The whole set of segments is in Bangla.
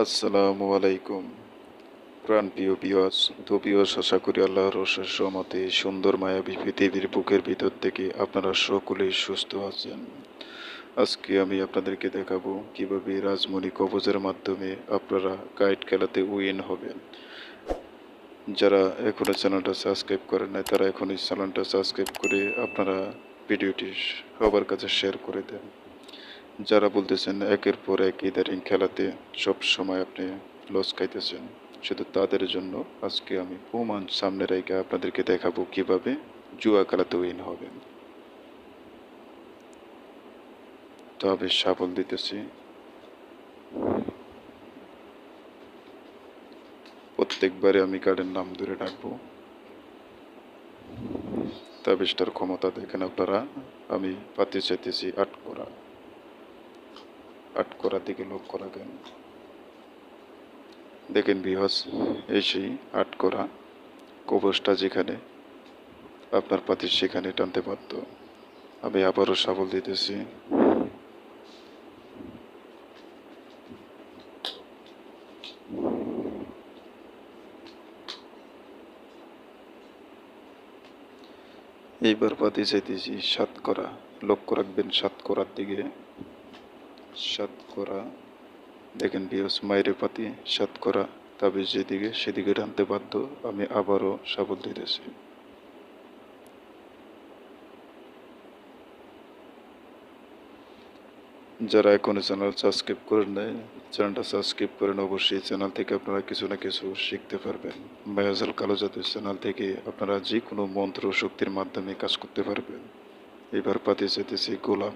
আসসালামু আলাইকুম। প্রাণ প্রিয় বিয়স তো বিয়স আশা করি আল্লাহর অশেষ রহমতে, সুন্দর মায়াবী পৃথিবীর বুকের ভিতর থেকে আপনারা সকলেই সুস্থ আছেন। আজকে আমি আপনাদেরকে দেখাবো কীভাবে রাজমণি কবজের মাধ্যমে আপনারা গাইড খেলাতে উইন হবেন। যারা এখনও চ্যানেলটা সাবস্ক্রাইব করেন নাই, তারা এখন এই চ্যানেলটা সাবস্ক্রাইব করে আপনারা ভিডিওটি সবার কাছে শেয়ার করে দেন। যারা বলতেছেন একের পর এক ইদারিং খেলাতে সব সময় আপনি লস খাইতেছেন, শুধু তাদের জন্য, আজকে আমি প্রমাণ সামনে রেখে আপনাদেরকে দেখাবো কীভাবে জুয়া খেলাতে উইন হবেন। তবে সাবল দিতেছি। প্রত্যেকবারে আমি কার্ডের নাম ধরে রাখব তাবিজটার ক্ষমতা দেখেন আপনারা, আমি পাতে চাইতেছি আট করা। আট করার দিকে লক্ষ্য রাখেন দেখেন বিহস এই সেই আট করা কবচটা যেখানে, আপনার পাতি সেখানে টানতে পারত আমি আবারও সাবল দিতেছি। এইবার পাতি চাইতেছি সাত করা, লক্ষ্য রাখবেন, সাত করার দিকে। সাত করা দেখেন বিয়স মায়ের পাতি সাত করা তাবিজ যেদিকে, সেদিকে টানতে বাধ্য, আমি আবারও সাবল দিতেছি। যারা এখনও চ্যানেল সাবস্ক্রাইব করেন নাই, চ্যানেলটা সাবস্ক্রাইব করেন, অবশ্যই চ্যানেল থেকে আপনারা কিছু না কিছু শিখতে পারবেন। মায়াজাল কালো জাতের চ্যানেল থেকে আপনারা যে কোনো মন্ত্র শক্তির মাধ্যমে কাজ করতে পারবেন। এবার পাতি চাইতেছি গোলাম।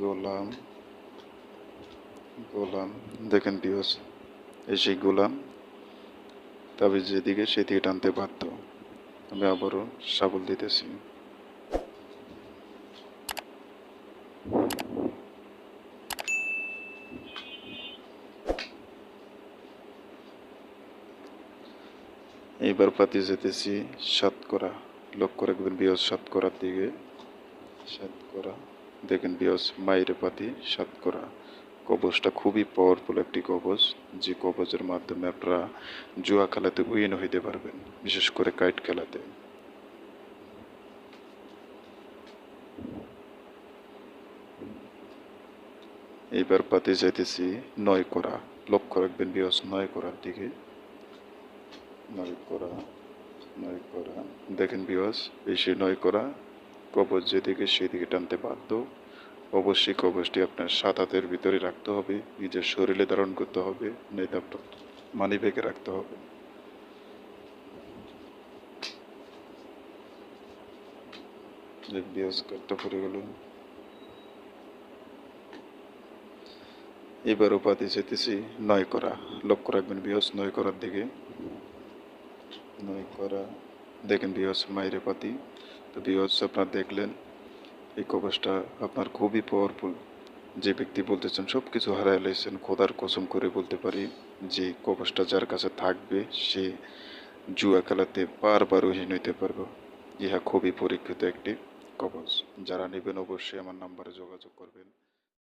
গোলাম গোলাম, দেখেন বিয়স এই সেই গোলাম, তবে যেদিকে সেদিকে টানতে বাধ্য। আমি আবারও সাবল দিতেছি। এইবার পাতি যেতেছি সাত করা লক্ষ্য রাখবেন বিয়স সাত করার দিকে। সাত করা দেখেন বিয়স, মায়ের পাতি সাত করা। কবচটা খুবই পাওয়ারফুল একটি কবচ যে কবচের মাধ্যমে আপনারা জুয়া খেলাতে উইন হইতে পারবেন, বিশেষ করে কাইট খেলাতে। এইবার পাতে যাইতেছি নয় করা। লক্ষ্য রাখবেন বিয়স, নয় করার দিকে। নয় করা নয় করা। দেখেন বিয়স সেই নয় করা কবচ যেদিকে সেদিকে টানতে বাধ্য। অবশ্যই কবচটি আপনার সাত হাতের ভিতরে রাখতে হবে, নিজের শরীরে ধারণ করতে হবে, নয়তো আপনার মানি ব্যাগে রাখতে হবে। পড়ে গেল। এবার উপাধি যেতেছি নয় করা। লক্ষ্য রাখবেন বিহস নয় করার দিকে। নয় করা। দেখেন বিহস মায়ের পাতি তো বিহস আপনার দেখলেন, এই কবচটা আপনার খুবই পাওয়ারফুল যে ব্যক্তি বলতেছেন সব কিছু হারাই লাইছেন, খোদার কসম করে বলতে পারি, যে কবচটা যার কাছে থাকবে, সে জুয়া খেলাতে বারবার ওহীন হইতে পারবে। ইহা খুবই পরীক্ষিত একটি কবচ। যারা নেবেন অবশ্যই আমার নাম্বারে যোগাযোগ করবেন।